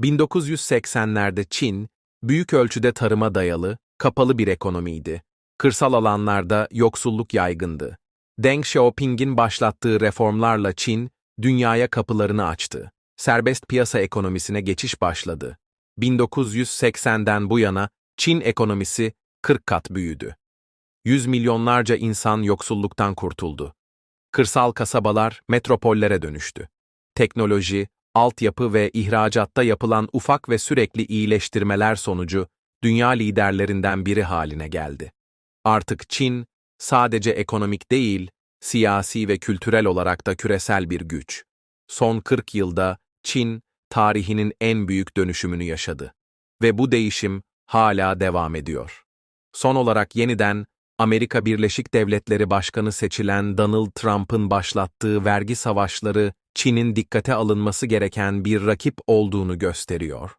1980'lerde Çin, büyük ölçüde tarıma dayalı, kapalı bir ekonomiydi. Kırsal alanlarda yoksulluk yaygındı. Deng Xiaoping'in başlattığı reformlarla Çin, dünyaya kapılarını açtı. Serbest piyasa ekonomisine geçiş başladı. 1980'den bu yana Çin ekonomisi 40 kat büyüdü. Yüz milyonlarca insan yoksulluktan kurtuldu. Kırsal kasabalar metropollere dönüştü. Teknoloji, altyapı ve ihracatta yapılan ufak ve sürekli iyileştirmeler sonucu dünya liderlerinden biri haline geldi. Artık Çin, sadece ekonomik değil, siyasi ve kültürel olarak da küresel bir güç. Son 40 yılda Çin, tarihinin en büyük dönüşümünü yaşadı. Ve bu değişim hala devam ediyor. Son olarak yeniden Amerika Birleşik Devletleri Başkanı seçilen Donald Trump'ın başlattığı vergi savaşları Çin'in dikkate alınması gereken bir rakip olduğunu gösteriyor.